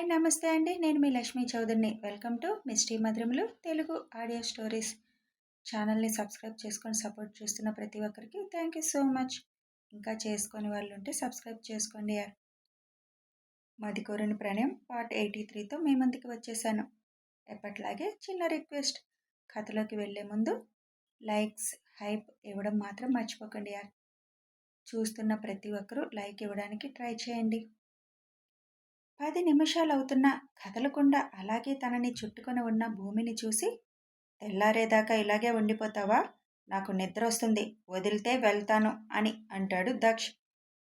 Hi నమస్తే అండి. నేను మీ లక్ష్మీ చౌదరిని. వెల్కమ్ టు మిస్టీ మధురములు తెలుగు ఆడియో స్టోరీస్ ఛానల్ని సబ్స్క్రైబ్ చేసుకొని సపోర్ట్ చేస్తున్న ప్రతి ఒక్కరికి థ్యాంక్ యూ సో మచ్. ఇంకా చేసుకొని వాళ్ళు ఉంటే సబ్స్క్రైబ్ చేసుకోండి. యార్ మది కోరిన ప్రణయం పార్ట్ ఎయిటీ త్రీతో మీ ముందుకు వచ్చేసాను. ఎప్పట్లాగే చిన్న రిక్వెస్ట్. కథలోకి వెళ్ళే ముందు లైక్స్ హైప్ ఇవ్వడం మాత్రం మర్చిపోకండి యార్. చూస్తున్న ప్రతి ఒక్కరూ లైక్ ఇవ్వడానికి ట్రై చేయండి. పది నిమిషాలవుతున్నా కదలకుండా అలాగే తనని చుట్టుకొని ఉన్న భూమిని చూసి తెల్లారేదాకా ఇలాగే ఉండిపోతావా? నాకు నిద్ర వస్తుంది వదిలితే వెళ్తాను అని అంటాడు దక్ష్.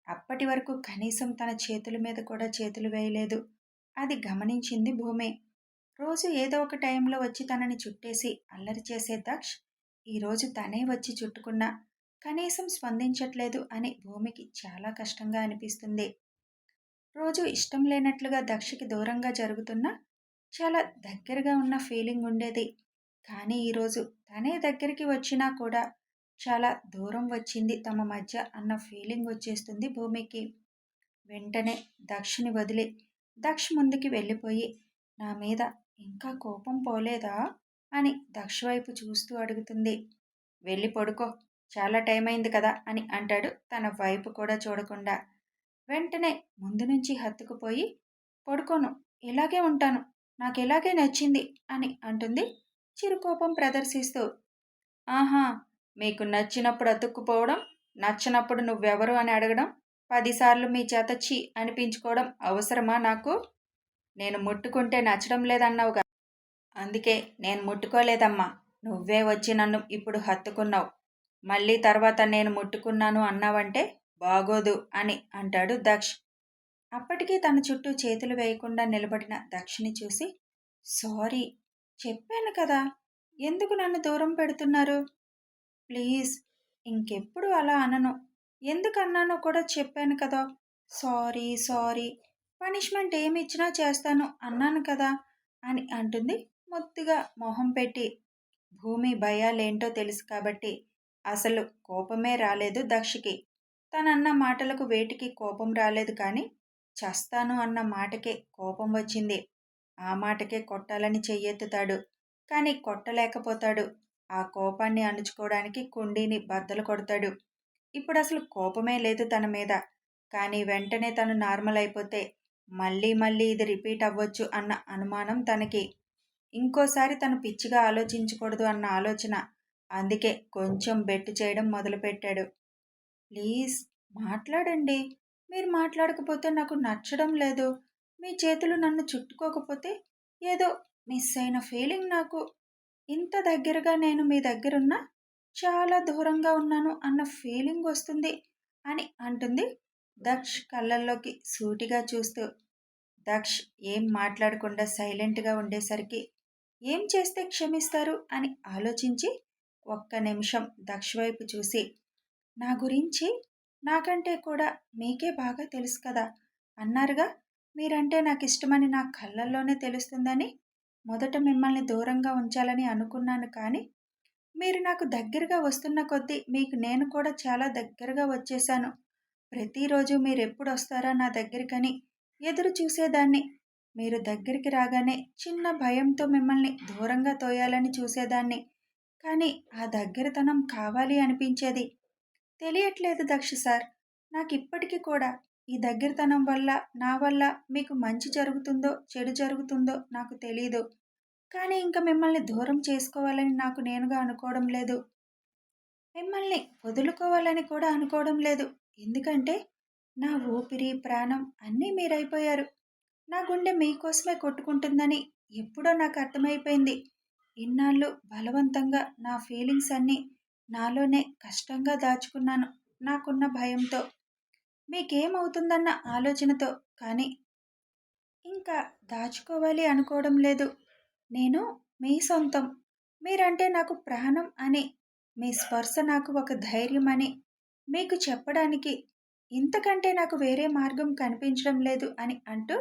అప్పటి వరకు కనీసం తన చేతుల మీద కూడా చేతులు వేయలేదు. అది గమనించింది భూమి. రోజు ఏదో ఒక టైంలో వచ్చి తనని చుట్టేసి అల్లరి చేసే దక్ష్ ఈరోజు తనే వచ్చి చుట్టుకున్నా కనీసం స్పందించట్లేదు అని భూమికి చాలా కష్టంగా అనిపిస్తుంది. రోజు ఇష్టం లేనట్లుగా దక్షకి దూరంగా జరుగుతున్నా చాలా దగ్గరగా ఉన్న ఫీలింగ్ ఉండేది. కానీ ఈరోజు తనే దగ్గరికి వచ్చినా కూడా చాలా దూరం వచ్చింది తమ మధ్య అన్న ఫీలింగ్ వచ్చేస్తుంది భూమికి. వెంటనే దక్షని వదిలి దక్ష ముందుకి వెళ్ళిపోయి నా మీద ఇంకా కోపం పోలేదా? అని దక్ష వైపు చూస్తూ అడుగుతుంది. వెళ్ళి పడుకో చాలా టైం అయింది కదా అని అంటాడు తన వైపు కూడా చూడకుండా. వెంటనే ముందు నుంచి హత్తుకుపోయి పడుకోను ఇలాగే ఉంటాను నాకు ఇలాగే నచ్చింది అని అంటుంది చిరుకోపం ప్రదర్శిస్తూ. ఆహా మీకు నచ్చినప్పుడు అతుక్కుపోవడం నచ్చినప్పుడు నువ్వెవరు అని అడగడం పదిసార్లు మీ చేత చి అనిపించుకోవడం అవసరమా నాకు? నేను ముట్టుకుంటే నచ్చడం లేదన్నావుగా. అందుకే నేను ముట్టుకోలేదమ్మా నువ్వే వచ్చి నన్ను ఇప్పుడు హత్తుకున్నావు. మళ్ళీ తర్వాత నేను ముట్టుకున్నాను అన్నావంటే బాగోదు అని అంటాడు దక్ష్. అప్పటికీ తన చుట్టూ చేతులు వేయకుండా నిలబడిన దక్షిని చూసి సారీ చెప్పాను కదా ఎందుకు నన్ను దూరం పెడుతున్నారు? ప్లీజ్ ఇంకెప్పుడు అలా అనను. ఎందుకు అన్నానో కూడా చెప్పాను కదా. సారీ సారీ పనిష్మెంట్ ఏమి ఇచ్చినా చేస్తాను అన్నాను కదా అని అంటుంది మొత్తుగా మొహం పెట్టి. భూమి భయాలేంటో తెలుసు కాబట్టి అసలు కోపమే రాలేదు దక్షకి. తనన్న మాటలకు వేటికి కోపం రాలేదు కానీ చస్తాను అన్న మాటకే కోపం వచ్చింది. ఆ మాటకే కొట్టాలని చెయ్యెత్తుతాడు. కానీ కొట్టలేకపోతాడు. ఆ కోపాన్ని అణుచుకోవడానికి కుండీని బద్దలు కొడతాడు. ఇప్పుడు అసలు కోపమే లేదు తన మీద. కానీ వెంటనే తను నార్మల్ అయిపోతే మళ్ళీ మళ్ళీ ఇది రిపీట్ అవ్వచ్చు అన్న అనుమానం తనకి. ఇంకోసారి తను పిచ్చిగా ఆలోచించకూడదు అన్న ఆలోచన అందుకే కొంచెం బెట్టు చేయడం మొదలుపెట్టాడు. ప్లీజ్ మాట్లాడండి. మీరు మాట్లాడకపోతే నాకు నచ్చడం లేదు. మీ చేతులు నన్ను చుట్టుకోకపోతే ఏదో మిస్ అయిన ఫీలింగ్ నాకు. ఇంత దగ్గరగా నేను మీ దగ్గరున్నా చాలా దూరంగా ఉన్నాను అన్న ఫీలింగ్ వస్తుంది అని అంటుంది దక్ష్ కళ్ళల్లోకి సూటిగా చూస్తూ. దక్ష్ ఏం మాట్లాడకుండా సైలెంట్గా ఉండేసరికి ఏం చేస్తే క్షమిస్తారు అని ఆలోచించి ఒక్క నిమిషం దక్ష వైపు చూసి నా గురించి నాకంటే కూడా మీకే బాగా తెలుసు కదా అన్నారుగా. మీరంటే నాకు ఇష్టమని నా కళ్ళల్లోనే తెలుస్తుందని మొదట మిమ్మల్ని దూరంగా ఉంచాలని అనుకున్నాను కానీ మీరు నాకు దగ్గరగా వస్తున్న కొద్దీ మీకు నేను కూడా చాలా దగ్గరగా వచ్చేశాను. ప్రతిరోజు మీరు ఎప్పుడు వస్తారా నా దగ్గరికని ఎదురు చూసేదాన్ని. మీరు దగ్గరికి రాగానే చిన్న భయంతో మిమ్మల్ని దూరంగా తోయాలని చూసేదాన్ని. కానీ ఆ దగ్గరతనం కావాలి అనిపించేది. తెలియట్లేదు దక్ష సార్. నాకు ఇప్పటికీ కూడా ఈ దగ్గరతనం వల్ల నా వల్ల మీకు మంచి జరుగుతుందో చెడు జరుగుతుందో నాకు తెలియదు కానీ ఇంకా మిమ్మల్ని దూరం చేసుకోవాలని నాకు నేనుగా అనుకోవడం లేదు. మిమ్మల్ని వదులుకోవాలని కూడా అనుకోవడం లేదు. ఎందుకంటే నా ఊపిరి ప్రాణం అన్నీ మీరైపోయారు. నా గుండె మీకోసమే కొట్టుకుంటుందని ఎప్పుడో నాకు అర్థమైపోయింది. ఇన్నాళ్ళు బలవంతంగా నా ఫీలింగ్స్ అన్నీ నాలోనే కష్టంగా దాచుకున్నాను. నాకున్న భయంతో. మీకేమవుతుందన్న ఆలోచనతో కానీ ఇంకా దాచుకోవాలి అనుకోవడం లేదు. నేను మీ సొంతం. మీరంటే నాకు ప్రాణం అని మీ స్పర్శ నాకు ఒక ధైర్యం అని మీకు చెప్పడానికి ఇంతకంటే నాకు వేరే మార్గం కనిపించడం లేదు అని అంటూ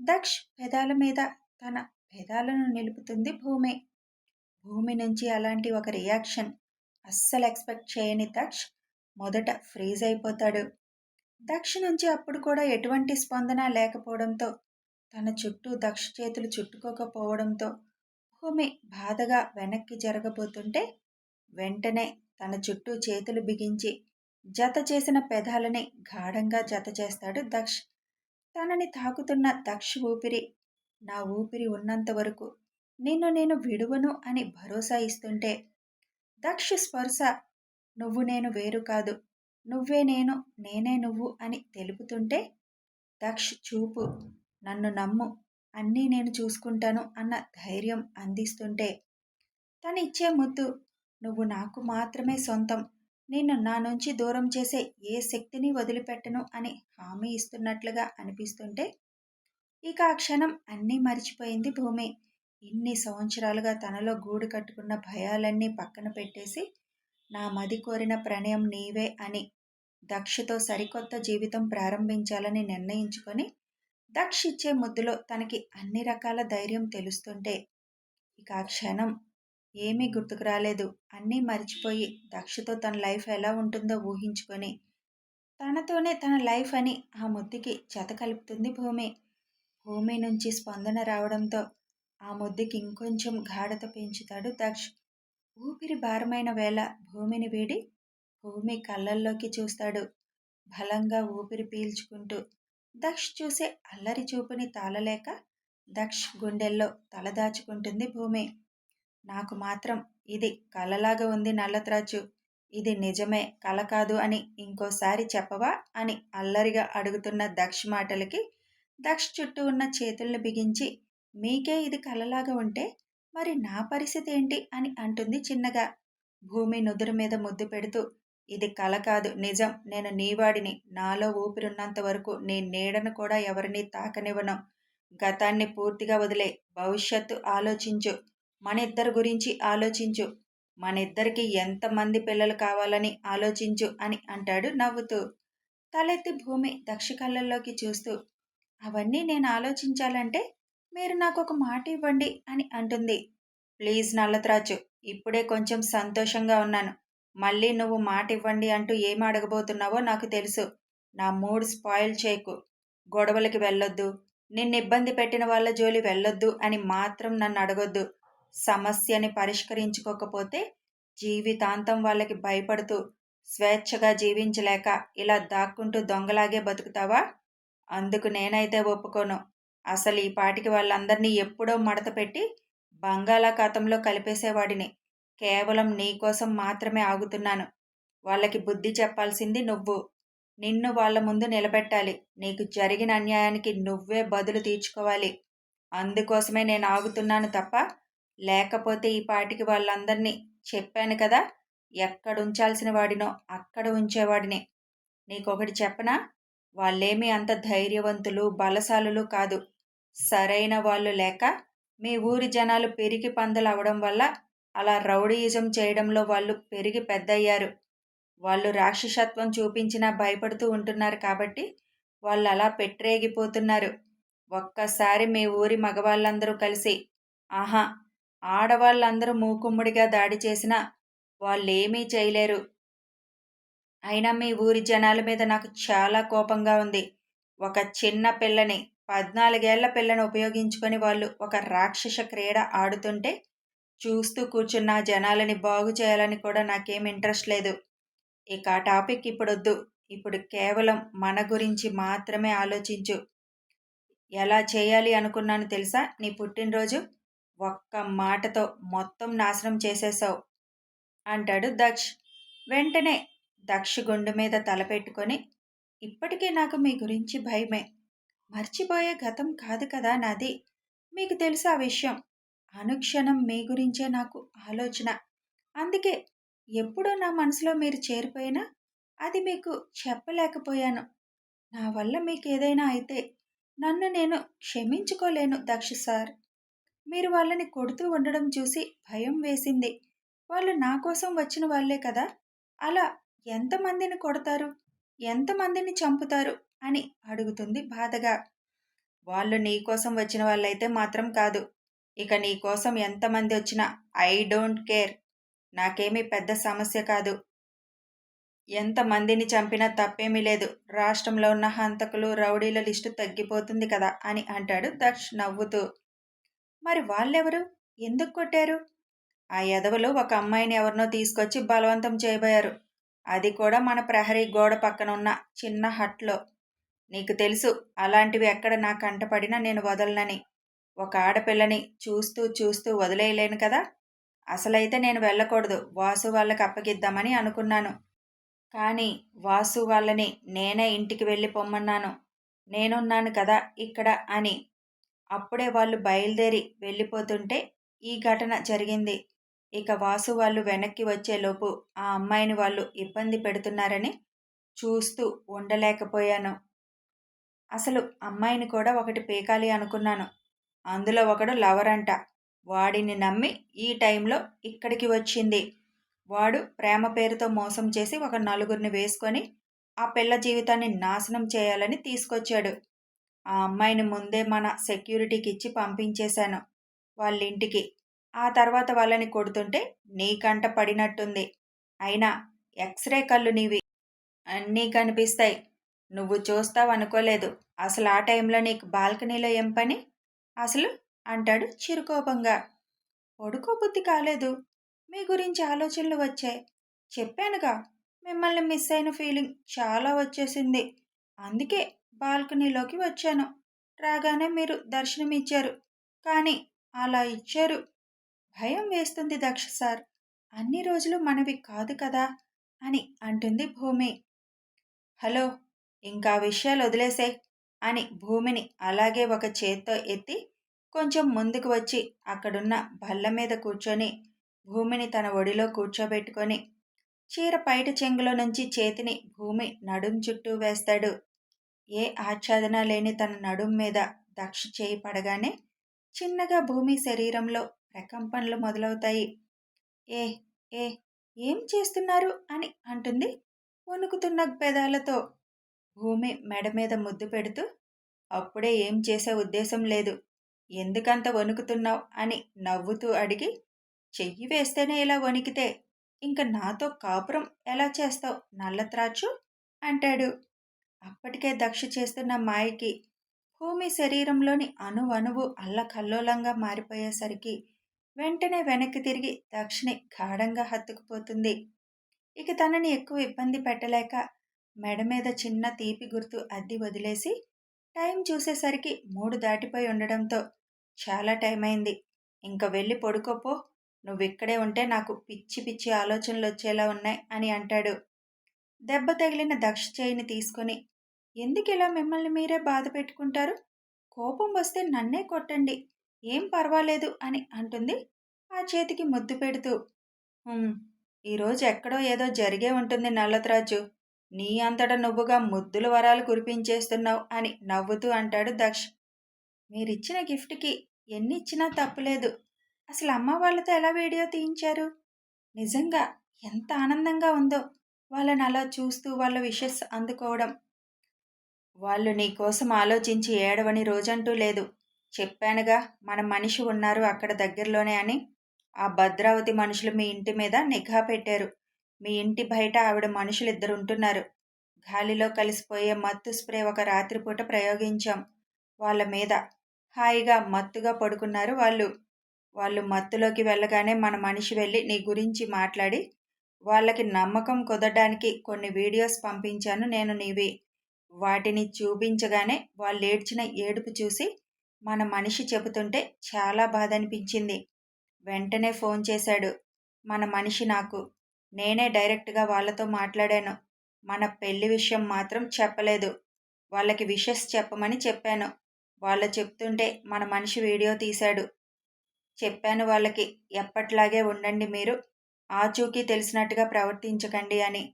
దక్ష్ పెదాల మీద తన పెదాలను నిలుపుతుంది భూమి. భూమి నుంచి అలాంటి ఒక రియాక్షన్ అస్సలు ఎక్స్పెక్ట్ చేయని దక్ష్ మొదట ఫ్రీజ్ అయిపోతాడు. దక్ష నుంచి అప్పుడు కూడా ఎటువంటి స్పందన లేకపోవడంతో తన చుట్టూ దక్ష చేతులు చుట్టుకోకపోవడంతో భూమి బాధగా వెనక్కి జరగబోతుంటే వెంటనే తన చుట్టూ చేతులు బిగించి జత చేసిన పెదాలని గాఢంగా జత చేస్తాడు దక్ష్ తనని తాకుతున్న దక్ష ఊపిరి నా ఊపిరి ఉన్నంత వరకు నిన్ను నేను విడువను అని భరోసా ఇస్తుంటే దక్ష స్పర్శ. నువ్వు నేను వేరు కాదు. నువ్వే నేను నేనే నువ్వు అని తెలుపుతుంటే దక్ష చూపు. నన్ను నమ్ము. అన్నీ నేను చూసుకుంటాను అన్న ధైర్యం అందిస్తుంటే తను ఇచ్చే ముద్దు. నువ్వు నాకు మాత్రమే సొంతం. నిన్ను నా నుంచి దూరం చేసే ఏ శక్తిని వదిలిపెట్టను అని హామీ ఇస్తున్నట్లుగా అనిపిస్తుంటే ఇక ఆ క్షణం అన్నీ మర్చిపోయింది భూమి. ఇన్ని సంవత్సరాలుగా తనలో గూడు కట్టుకున్న భయాలన్నీ పక్కన పెట్టేసి నా మది కోరిన ప్రణయం నీవే అని దక్షతో సరికొత్త జీవితం ప్రారంభించాలని నిర్ణయించుకొని దక్ష ఇచ్చే ముద్దులో తనకి అన్ని రకాల ధైర్యం తెలుస్తుంటే ఇక ఆ క్షణం ఏమీ గుర్తుకు రాలేదు. అన్నీ మర్చిపోయి దక్షతో తన లైఫ్ ఎలా ఉంటుందో ఊహించుకొని తనతోనే తన లైఫ్ అని ఆ ముద్దుకి జత కలుపుతుంది భూమి. భూమి నుంచి స్పందన రావడంతో ఆ ముద్దుకి ఇంకొంచెం గాఢత పెంచుతాడు దక్ష్. ఊపిరి భారమైన వేళ భూమిని వీడి భూమి కళ్ళల్లోకి చూస్తాడు. బలంగా ఊపిరి పీల్చుకుంటూ దక్ష్ చూసే అల్లరి చూపుని తాళలేక దక్ష్ గుండెల్లో తలదాచుకుంటుంది భూమి. నాకు మాత్రం ఇది కలలాగా ఉంది నల్లత్రాచు ఇది నిజమే కల కాదు అని ఇంకోసారి చెప్పవా అని అల్లరిగా అడుగుతున్న దక్ష మాటలకి దక్ష చుట్టూ ఉన్న చేతుల్ని బిగించి మీకే ఇది కలలాగా ఉంటే మరి నా పరిస్థితి ఏంటి అని అంటుంది చిన్నగా. భూమి నుదురు మీద ముద్దు పెడుతూ ఇది కల కాదు నిజం. నేను నీవాడిని నాలో ఊపిరున్నంత వరకు నీ నీడను కూడా ఎవరిని తాకనివ్వను. గతాన్ని పూర్తిగా వదిలే. భవిష్యత్తు ఆలోచించు. మన ఇద్దరి గురించి ఆలోచించు. మన ఇద్దరికి ఎంతమంది పిల్లలు కావాలని ఆలోచించు అని అంటాడు నవ్వుతూ. తలెత్తి భూమి దక్ష కళ్ళల్లోకి చూస్తూ అవన్నీ నేను ఆలోచించాలంటే మీరు నాకు ఒక మాట ఇవ్వండి అని అంటుంది. ప్లీజ్ నల్లత్రాజు ఇప్పుడే కొంచెం సంతోషంగా ఉన్నాను. మళ్ళీ నువ్వు మాట ఇవ్వండి అంటూ ఏం అడగబోతున్నావో నాకు తెలుసు. నా మూడ్ స్పాయిల్ చేయకు. గొడవలకి వెళ్ళొద్దు. నిన్ను ఇబ్బంది పెట్టిన వాళ్ళ జోలి వెళ్ళొద్దు అని మాత్రం నన్ను అడగొద్దు. సమస్యని పరిష్కరించుకోకపోతే జీవితాంతం వాళ్ళకి భయపడుతూ స్వేచ్ఛగా జీవించలేక ఇలా దాక్కుంటూ దొంగలాగే బతుకుతావా? అందుకు నేనైతే ఒప్పుకోను. అసలు ఈ పాటికి వాళ్ళందరినీ ఎప్పుడో మడత పెట్టి బంగాళాఖాతంలో కలిపేసేవాడిని. కేవలం నీకోసం మాత్రమే ఆగుతున్నాను. వాళ్ళకి బుద్ధి చెప్పాల్సింది నువ్వు. నిన్ను వాళ్ళ ముందు నిలబెట్టాలి. నీకు జరిగిన అన్యాయానికి నువ్వే బదులు తీర్చుకోవాలి. అందుకోసమే నేను ఆగుతున్నాను తప్ప లేకపోతే ఈ పాటికి వాళ్ళందరినీ చెప్పాను కదా ఎక్కడ ఉంచాల్సిన వాడినో అక్కడ ఉంచేవాడిని. నీకొకటి చెప్పనా? వాళ్ళేమీ అంత ధైర్యవంతులు బలశాలులు కాదు. సరైన వాళ్ళు లేక మీ ఊరి జనాలు పెరిగి పందలు అవడం వల్ల అలా రౌడీయిజం చేయడంలో వాళ్ళు పెరిగి పెద్దయ్యారు. వాళ్ళు రాక్షసత్వం చూపించినా భయపడుతూ ఉంటున్నారు కాబట్టి వాళ్ళు అలా పెట్టరేగిపోతున్నారు. ఒక్కసారి మీ ఊరి మగవాళ్ళందరూ కలిసి ఆహా ఆడవాళ్ళందరూ మూకుమ్మడిగా దాడి చేసినా వాళ్ళేమీ చేయలేరు. అయినా మీ ఊరి జనాల మీద నాకు చాలా కోపంగా ఉంది. ఒక చిన్న పిల్లని పద్నాలుగేళ్ళ పిల్లని ఉపయోగించుకొని వాళ్ళు ఒక రాక్షస క్రీడ ఆడుతుంటే చూస్తూ కూర్చున్న జనాలని బాగు చేయాలని కూడా నాకేం ఇంట్రెస్ట్ లేదు. ఇక ఆ టాపిక్ ఇప్పుడొద్దు. ఇప్పుడు కేవలం మన గురించి మాత్రమే ఆలోచించు. ఎలా చేయాలి అనుకున్నాను తెలుసా? నీ పుట్టినరోజు ఒక్క మాటతో మొత్తం నాశనం చేసేశావు అంటాడు దక్ష్. వెంటనే దక్ష గుండె మీద తలపెట్టుకొని ఇప్పటికే నాకు మీ గురించి భయమే. మర్చిపోయే గతం కాదు కదా నాది. మీకు తెలుసు ఆ విషయం. అనుక్షణం మీ గురించే నాకు ఆలోచన. అందుకే ఎప్పుడో నా మనసులో మీరు చేరిపోయినా అది మీకు చెప్పలేకపోయాను. నా వల్ల మీకు ఏదైనా అయితే నన్ను నేను క్షమించుకోలేను దక్ష సార్. మీరు వాళ్ళని కొడుతూ ఉండడం చూసి భయం వేసింది. వాళ్ళు నా కోసం వచ్చిన వాళ్ళే కదా. అలా ఎంతమందిని కొడతారు? ఎంతమందిని చంపుతారు? అని అడుగుతుంది బాధగా. వాళ్ళు నీ కోసం వచ్చిన వాళ్ళైతే మాత్రం కాదు. ఇక నీ కోసం ఎంతమంది వచ్చినా ఐ డోంట్ కేర్. నాకేమీ పెద్ద సమస్య కాదు. ఎంతమందిని చంపినా తప్పేమీ లేదు. రాష్ట్రంలో ఉన్న హంతకులు రౌడీల లిస్టు తగ్గిపోతుంది కదా అని అంటాడు దక్ష్ నవ్వుతూ. మరి వాళ్ళెవరు? ఎందుకు కొట్టారు? ఆ ఎదవలు ఒక అమ్మాయిని ఎవరినో తీసుకొచ్చి బలవంతం చేయబోయారు. అది కూడా మన ప్రహరీ గోడ పక్కన ఉన్న చిన్న హట్లో. నీకు తెలుసు అలాంటివి ఎక్కడ నా కంటపడినా నేను వదలనని. ఒక ఆడపిల్లని చూస్తూ చూస్తూ వదిలేయలేను కదా? అసలైతే నేను వెళ్ళకూడదు. వాసు వాళ్ళకి అప్పగిద్దామని అనుకున్నాను. కానీ వాసు వాళ్ళని నేనే ఇంటికి వెళ్ళి పొమ్మన్నాను. నేనున్నాను కదా ఇక్కడ అని. అప్పుడే వాళ్ళు బయలుదేరి వెళ్ళిపోతుంటే ఈ ఘటన జరిగింది. ఇక వాసు వాళ్ళు వెనక్కి వచ్చేలోపు ఆ అమ్మాయిని వాళ్ళు ఇబ్బంది పెడుతున్నారని చూస్తూ ఉండలేకపోయాను. అసలు అమ్మాయిని కూడా ఒకటి పీకాలి అనుకున్నాను. అందులో ఒకడు లవర్ అంట. వాడిని నమ్మి ఈ టైంలో ఇక్కడికి వచ్చింది. వాడు ప్రేమ పేరుతో మోసం చేసి ఒక నలుగురిని వేసుకొని ఆ పిల్ల జీవితాన్ని నాశనం చేయాలని తీసుకొచ్చాడు. ఆ అమ్మాయిని ముందే మన సెక్యూరిటీకి ఇచ్చి పంపించేశాను వాళ్ళ ఇంటికి ఆ తర్వాత వాళ్ళని కొడుతుంటే నీకంట పడినట్టుంది. అయినా ఎక్స్రే కళ్ళు నీవి. అన్నీ కనిపిస్తాయి. నువ్వు చూస్తావు అనుకోలేదు అసలు ఆ టైంలో నీకు బాల్కనీలో ఏం పని? అసలు అంటాడు చిరుకోపంగా. పడుకోబుద్ధి కాలేదు. మీ గురించి ఆలోచనలు వచ్చాయి. చెప్పానుగా మిమ్మల్ని మిస్ అయిన ఫీలింగ్ చాలా వచ్చేసింది. అందుకే బాల్కనీలోకి వచ్చాను. రాగానే మీరు దర్శనం ఇచ్చారు కానీ అలా ఇచ్చారు. భయం వేస్తుంది దక్ష సార్. అన్ని రోజులు మనవి కాదు కదా అని అంటుంది భూమి. హలో ఇంకా విషయాలు వదిలేసే అని భూమిని అలాగే ఒక చేత్తో ఎత్తి కొంచెం ముందుకు వచ్చి అక్కడున్న బల్ల మీద కూర్చొని భూమిని తన ఒడిలో కూర్చోబెట్టుకొని చీర పైట చెంగులో నుంచి చేతిని భూమి నడుం చుట్టూ వేస్తాడు. ఏ ఆచ్ఛాదన లేని తన నడుం మీద దక్ష చేయి పడగానే చిన్నగా భూమి శరీరంలో ప్రకంపనలు మొదలవుతాయి. ఏ ఏ ఏం చేస్తున్నారు? అని అంటుంది వణుకుతున్న పెదాలతో. భూమి మెడ మీద ముద్దు పెడుతూ అప్పుడే ఏం చేసే ఉద్దేశం లేదు. ఎందుకంత వణుకుతున్నావు? అని నవ్వుతూ అడిగి చెయ్యి వేస్తేనే ఇలా వణికితే ఇంక నాతో కాపురం ఎలా చేస్తావు? నల్లత్రాచు అంటాడు. అప్పటికే దక్ష చేస్తున్న మాయకి భూమి శరీరంలోని అణువణువు అల్లకల్లోలంగా మారిపోయేసరికి వెంటనే వెనక్కి తిరిగి దక్షిణి గాఢంగా హత్తుకుపోతుంది. ఇక తనని ఎక్కువ ఇబ్బంది పెట్టలేక మెడ మీద చిన్న తీపి గుర్తు అద్ది వదిలేసి టైం చూసేసరికి మూడు దాటిపోయి ఉండడంతో చాలా టైం అయింది ఇంకా వెళ్ళి పడుకోపో నువ్వు ఇక్కడే ఉంటే నాకు పిచ్చి పిచ్చి ఆలోచనలు వచ్చేలా ఉన్నాయి అని అంటాడు. దెబ్బ తగిలిన దక్ష చేయిని తీసుకొని ఎందుకు ఇలా మిమ్మల్ని మీరే బాధ పెట్టుకుంటారు? కోపం వస్తే నన్నే కొట్టండి. ఏం పర్వాలేదు అని అంటుంది. ఆ చేతికి ముద్దు పెడుతూ ఈరోజు ఎక్కడో ఏదో జరిగే ఉంటుంది నల్లత్రాజు. నీ అంతటా నువ్వుగా ముద్దుల వరాలు కురిపించేస్తున్నావు అని నవ్వుతూ అంటాడు దక్ష్. మీరిచ్చిన గిఫ్ట్కి ఎన్ని ఇచ్చినా తప్పులేదు. అసలు అమ్మ వాళ్ళతో ఎలా వీడియో తీయించారు? నిజంగా ఎంత ఆనందంగా ఉందో వాళ్ళని అలా చూస్తూ వాళ్ళ విషెస్ అందుకోవడం. వాళ్ళు నీ కోసం ఆలోచించి ఏడవని రోజంటూ లేదు. చెప్పానుగా మన మనిషి ఉన్నారు అక్కడ దగ్గరలోనే అని. ఆ భద్రావతి మనుషులు మీ ఇంటి మీద నిఘా పెట్టారు. మీ ఇంటి బయట ఆవిడ మనుషులు ఇద్దరు ఉంటున్నారు. గాలిలో కలిసిపోయే మత్తు స్ప్రే ఒక రాత్రిపూట ప్రయోగించాం. వాళ్ళ మీద హాయిగా మత్తుగా పడుకున్నారు వాళ్ళు. వాళ్ళు మత్తులోకి వెళ్ళగానే మన మనిషి వెళ్ళి నీ గురించి మాట్లాడి వాళ్ళకి నమ్మకం కుదరడానికి కొన్ని వీడియోస్ పంపించాను నేను నీవి. వాటిని చూపించగానే వాళ్ళు ఏడ్చిన ఏడుపు చూసి మన మనిషి చెబుతుంటే చాలా బాధ అనిపించింది వెంటనే ఫోన్ చేశాడు. మన మనిషి నాకు. నేనే డైరెక్ట్గా వాళ్ళతో మాట్లాడాను. మన పెళ్ళి విషయం మాత్రం చెప్పలేదు. వాళ్ళకి విషెస్ చెప్పమని చెప్పాను. వాళ్ళు చెప్తుంటే మన మనిషి వీడియో తీశాడు. చెప్పాను వాళ్ళకి ఎప్పట్లాగే ఉండండి మీరు. ఆచూకీ తెలిసినట్టుగా ప్రవర్తించకండి అని.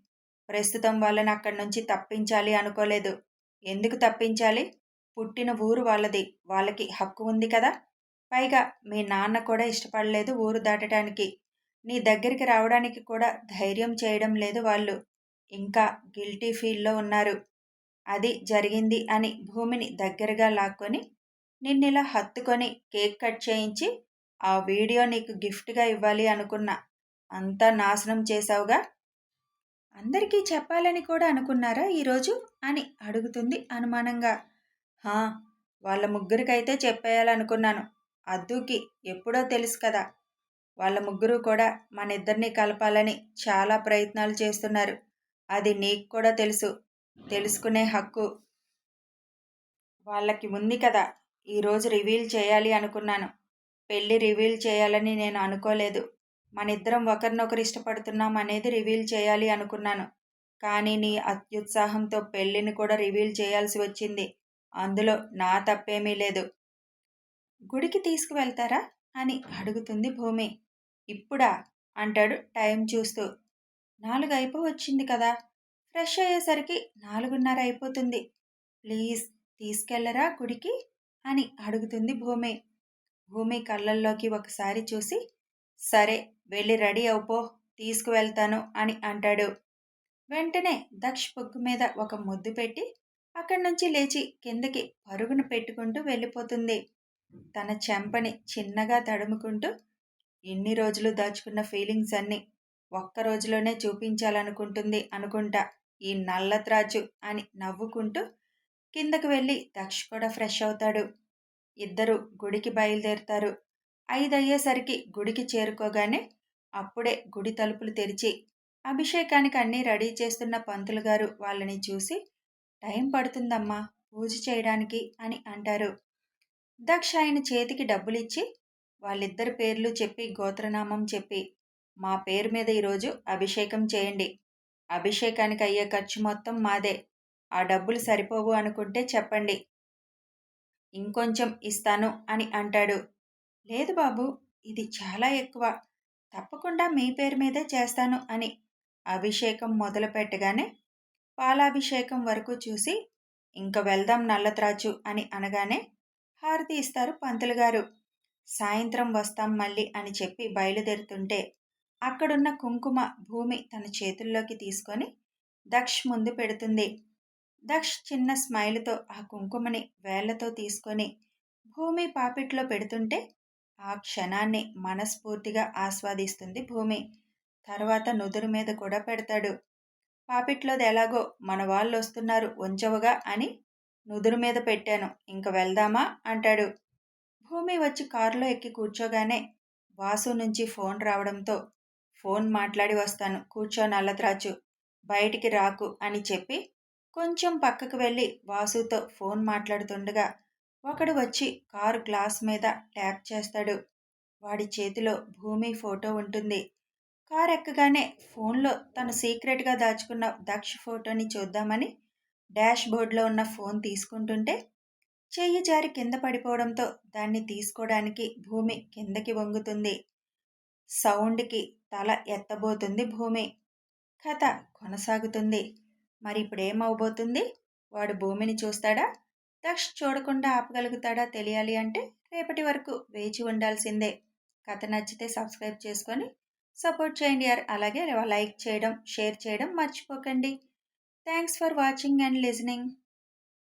ప్రస్తుతం వాళ్ళని అక్కడి నుంచి తప్పించాలి అనుకోలేదు. ఎందుకు తప్పించాలి? పుట్టిన ఊరు వాళ్ళది. వాళ్ళకి హక్కు ఉంది కదా? పైగా మీ నాన్న కూడా ఇష్టపడలేదు ఊరు దాటడానికి నీ దగ్గరికి రావడానికి కూడా ధైర్యం చేయడం లేదు వాళ్ళు. ఇంకా గిల్టీ ఫీల్లో ఉన్నారు. అది జరిగింది అని భూమిని దగ్గరగా లాక్కొని నిన్నిలా హత్తుకొని కేక్ కట్ చేయించి ఆ వీడియో నీకు గిఫ్ట్గా ఇవ్వాలి అనుకున్నా. అంతా నాశనం చేశావుగా? అందరికీ చెప్పాలని కూడా అనుకున్నారా ఈరోజు? అని అడుగుతుంది అనుమానంగా. హా వాళ్ళ ముగ్గురికైతే చెప్పేయాలనుకున్నాను. అద్దుకి ఎప్పుడో తెలుసు కదా. వాళ్ళ ముగ్గురు కూడా మన ఇద్దరిని కలపాలని చాలా ప్రయత్నాలు చేస్తున్నారు. అది నీకు కూడా తెలుసు. తెలుసుకునే హక్కు వాళ్ళకి ఉంది కదా. ఈరోజు రివీల్ చేయాలి అనుకున్నాను. పెళ్ళి రివీల్ చేయాలని నేను అనుకోలేదు. మన ఇద్దరం ఒకరినొకరు ఇష్టపడుతున్నాం అనేది రివీల్ చేయాలి అనుకున్నాను. కానీ నీ అత్యుత్సాహంతో పెళ్ళిని కూడా రివీల్ చేయాల్సి వచ్చింది. అందులో నా తప్పేమీ లేదు. గుడికి తీసుకువెళ్తారా? అని అడుగుతుంది భూమి. ఇప్పుడా? అంటాడు టైం చూస్తూ. నాలుగు అయిపోవచ్చింది కదా. ఫ్రెష్ అయ్యేసరికి నాలుగున్నర అయిపోతుంది ప్లీజ్ తీసుకెళ్ళరా గుడికి? అని అడుగుతుంది భూమి. భూమి కళ్ళల్లోకి ఒకసారి చూసి సరే వెళ్ళి రెడీ అవుపో తీసుకువెళ్తాను అని అంటాడు. వెంటనే దక్ష్ పొగ్గు మీద ఒక ముద్దు పెట్టి అక్కడి నుంచి లేచి కిందకి పరుగును పెట్టుకుంటూ వెళ్ళిపోతుంది. తన చెంపని చిన్నగా తడుముకుంటూ ఎన్ని రోజులు దాచుకున్న ఫీలింగ్స్ అన్నీ ఒక్క రోజులోనే చూపించాలనుకుంటుంది అనుకుంటా. ఈ నల్లత్రాజు అని నవ్వుకుంటూ కిందకు వెళ్ళి దక్ష కూడా ఫ్రెష్ అవుతాడు. ఇద్దరు గుడికి బయలుదేరుతారు. ఐదయ్యేసరికి గుడికి చేరుకోగానే అప్పుడే గుడి తలుపులు తెరిచి అభిషేకానికి అన్నీ రెడీ చేస్తున్న పంతులు గారు వాళ్ళని చూసి టైం పడుతుందమ్మా పూజ చేయడానికి అని అంటారు. దక్ష ఆయన చేతికి డబ్బులిచ్చి వాళ్ళిద్దరి పేర్లు చెప్పి గోత్రనామం చెప్పి మా పేరు మీద ఈరోజు అభిషేకం చేయండి. అభిషేకానికి అయ్యే ఖర్చు మొత్తం మాదే. ఆ డబ్బులు సరిపోవు అనుకుంటే చెప్పండి. ఇంకొంచెం ఇస్తాను అని అంటాడు. లేదు బాబు ఇది చాలా ఎక్కువ. తప్పకుండా మీ పేరు మీదే చేస్తాను అని అభిషేకం మొదలు పెట్టగానే పాలాభిషేకం వరకు చూసి ఇంక వెళ్దాం నల్లత్రాచు అని అనగానే హారతి ఇస్తారు పంతులు గారు. సాయంత్రం వస్తాం మళ్ళీ అని చెప్పి బయలుదేరుతుంటే అక్కడున్న కుంకుమ భూమి తన చేతుల్లోకి తీసుకొని దక్ష్ ముందు పెడుతుంది. దక్ష్ చిన్న స్మైల్తో ఆ కుంకుమని వేళ్ళతో తీసుకొని భూమి పాపిట్లో పెడుతుంటే ఆ క్షణాన్ని మనస్ఫూర్తిగా ఆస్వాదిస్తుంది భూమి. తర్వాత నుదురు మీద కూడా పెడతాడు. పాపిట్లోది ఎలాగో మన వాళ్ళు వస్తున్నారు ఉంచవగా అని నుదురు మీద పెట్టాను. ఇంక వెళ్దామా? అంటాడు. భూమి వచ్చి కారులో ఎక్కి కూర్చోగానే వాసు నుంచి ఫోన్ రావడంతో ఫోన్ మాట్లాడి వస్తాను. కూర్చో నల్లత్రాచు బయటికి రాకు అని చెప్పి కొంచెం పక్కకు వెళ్ళి వాసుతో ఫోన్ మాట్లాడుతుండగా ఒకడు వచ్చి కారు గ్లాస్ మీద ట్యాప్ చేస్తాడు. వాడి చేతిలో భూమి ఫోటో ఉంటుంది. కార్ ఎక్కగానే ఫోన్లో తను సీక్రెట్గా దాచుకున్న దక్ష ఫోటోని చూద్దామని డాష్ బోర్డ్లో ఉన్న ఫోన్ తీసుకుంటుంటే చెయ్యి జారి కింద పడిపోవడంతో దాన్ని తీసుకోవడానికి భూమి కిందకి వంగుతుంది. సౌండ్కి తల ఎత్తబోతుంది భూమి. కథ కొనసాగుతుంది. మరి ఇప్పుడేమవబోతుంది వాడు భూమిని చూస్తాడా? దక్ష్ చూడకుండా ఆపగలుగుతాడా తెలియాలి అంటే రేపటి వరకు వేచి ఉండాల్సిందే. కథ నచ్చితే సబ్స్క్రైబ్ చేసుకొని సపోర్ట్ చేయండి యార్ అలాగే లైక్ చేయడం షేర్ చేయడం మర్చిపోకండి. Thanks for watching and listening.